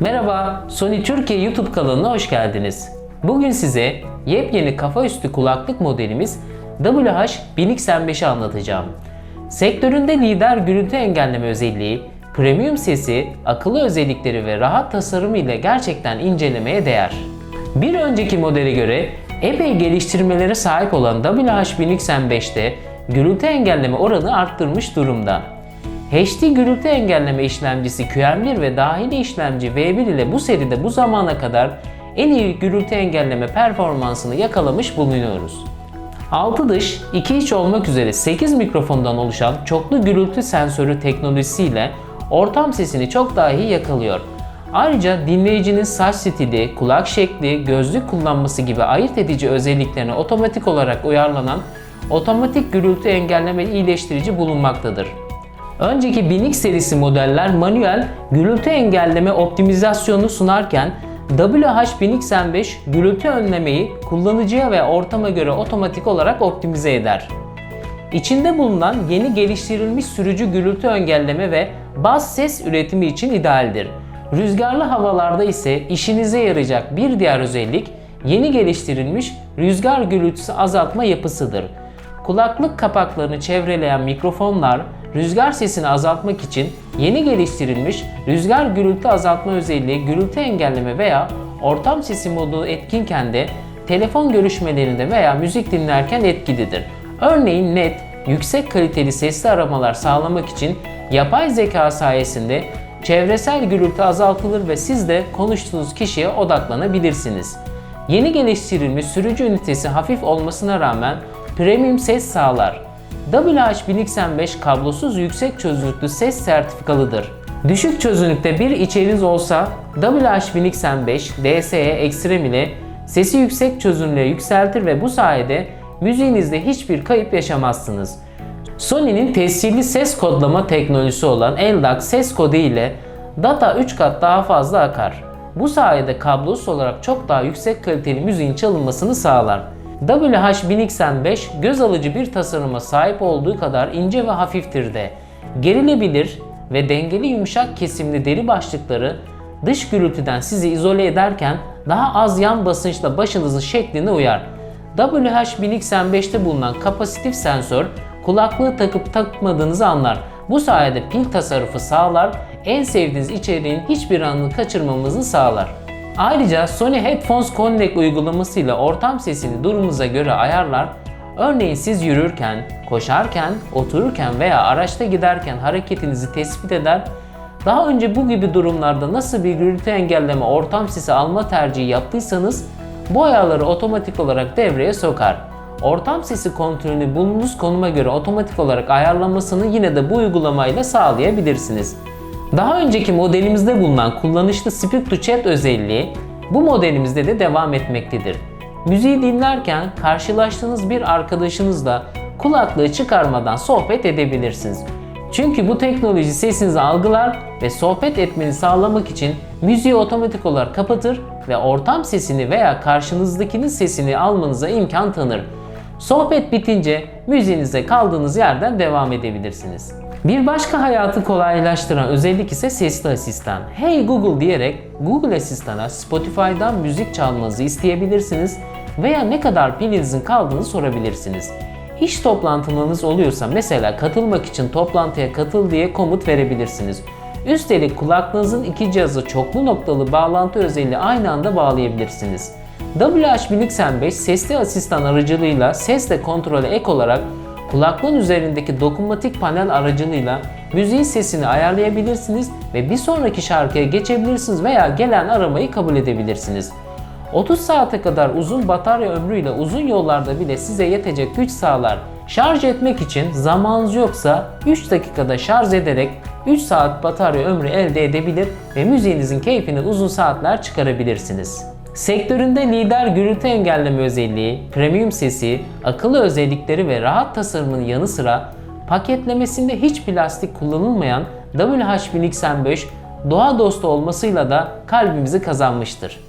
Merhaba, Sony Türkiye YouTube kanalına hoş geldiniz. Bugün size yepyeni kafa üstü kulaklık modelimiz WH-1085'i anlatacağım. Sektöründe lider gürültü engelleme özelliği, premium sesi, akıllı özellikleri ve rahat tasarımı ile gerçekten incelemeye değer. Bir önceki modele göre epey geliştirmelere sahip olan WH-1085'te gürültü engelleme oranı arttırmış durumda. HD gürültü engelleme işlemcisi QM1 ve dahili işlemci V1 ile bu seride bu zamana kadar en iyi gürültü engelleme performansını yakalamış bulunuyoruz. 6 dış, 2 iç olmak üzere 8 mikrofondan oluşan çoklu gürültü sensörü teknolojisiyle ortam sesini çok daha iyi yakalıyor. Ayrıca dinleyicinin saç stili, kulak şekli, gözlük kullanması gibi ayırt edici özelliklerine otomatik olarak uyarlanan otomatik gürültü engelleme iyileştirici bulunmaktadır. Önceki 1000 serisi modeller manuel gürültü engelleme optimizasyonu sunarken WH-1085 gürültü önlemeyi kullanıcıya ve ortama göre otomatik olarak optimize eder. İçinde bulunan yeni geliştirilmiş sürücü gürültü engelleme ve baz ses üretimi için idealdir. Rüzgarlı havalarda ise işinize yarayacak bir diğer özellik yeni geliştirilmiş rüzgar gürültüsü azaltma yapısıdır. Kulaklık kapaklarını çevreleyen mikrofonlar rüzgar sesini azaltmak için yeni geliştirilmiş rüzgar gürültü azaltma özelliği gürültü engelleme veya ortam sesi modu etkinken de telefon görüşmelerinde veya müzik dinlerken etkilidir. Örneğin net, yüksek kaliteli sesli aramalar sağlamak için yapay zeka sayesinde çevresel gürültü azaltılır ve siz de konuştuğunuz kişiye odaklanabilirsiniz. Yeni geliştirilmiş sürücü ünitesi hafif olmasına rağmen premium ses sağlar. WH-1085 kablosuz yüksek çözünürlüklü ses sertifikalıdır. Düşük çözünürlükte bir içeriğiniz olsa WH-1085 DSE Extreme ile sesi yüksek çözünürlüğe yükseltir ve bu sayede müziğinizde hiçbir kayıp yaşamazsınız. Sony'nin tescilli ses kodlama teknolojisi olan LDAC ses kodu ile data 3 kat daha fazla akar. Bu sayede kablosuz olarak çok daha yüksek kaliteli müziğin çalınmasını sağlar. WH-1085 göz alıcı bir tasarıma sahip olduğu kadar ince ve hafiftir de. Gerilebilir ve dengeli yumuşak kesimli deri başlıkları dış gürültüden sizi izole ederken daha az yan basınçla başınızın şekline uyar. WH-1085'te bulunan kapasitif sensör kulaklığı takıp takmadığınızı anlar. Bu sayede pil tasarrufu sağlar, en sevdiğiniz içeriğin hiçbir anını kaçırmamanızı sağlar. Ayrıca Sony Headphones Connect uygulamasıyla ortam sesini durumunuza göre ayarlar. Örneğin siz yürürken, koşarken, otururken veya araçta giderken hareketinizi tespit eder. Daha önce bu gibi durumlarda nasıl bir gürültü engelleme ortam sesi alma tercihi yaptıysanız bu ayarları otomatik olarak devreye sokar. Ortam sesi kontrolünü bulunduğunuz konuma göre otomatik olarak ayarlamasını yine de bu uygulamayla sağlayabilirsiniz. Daha önceki modelimizde bulunan kullanışlı Speak to Chat özelliği bu modelimizde de devam etmektedir. Müziği dinlerken karşılaştığınız bir arkadaşınızla kulaklığı çıkarmadan sohbet edebilirsiniz. Çünkü bu teknoloji sesinizi algılar ve sohbet etmeni sağlamak için müziği otomatik olarak kapatır ve ortam sesini veya karşınızdakinin sesini almanıza imkan tanır. Sohbet bitince müziğinize kaldığınız yerden devam edebilirsiniz. Bir başka hayatı kolaylaştıran özellik ise sesli asistan. Hey Google diyerek Google Asistan'a Spotify'dan müzik çalmanızı isteyebilirsiniz veya ne kadar pilinizin kaldığını sorabilirsiniz. İş toplantınız oluyorsa mesela katılmak için toplantıya katıl diye komut verebilirsiniz. Üstelik kulaklığınızın iki cihazı çoklu noktalı bağlantı özelliği aynı anda bağlayabilirsiniz. WH-1085 sesli asistan aracılığıyla sesle kontrole ek olarak kulaklığın üzerindeki dokunmatik panel aracılığıyla müziğin sesini ayarlayabilirsiniz ve bir sonraki şarkıya geçebilirsiniz veya gelen aramayı kabul edebilirsiniz. 30 saate kadar uzun batarya ömrüyle uzun yollarda bile size yetecek güç sağlar. Şarj etmek için zamanınız yoksa 3 dakikada şarj ederek 3 saat batarya ömrü elde edebilir ve müziğinizin keyfini uzun saatler çıkarabilirsiniz. Sektöründe lider gürültü engelleme özelliği, premium sesi, akıllı özellikleri ve rahat tasarımının yanı sıra paketlemesinde hiç plastik kullanılmayan WH-1085 doğa dostu olmasıyla da kalbimizi kazanmıştır.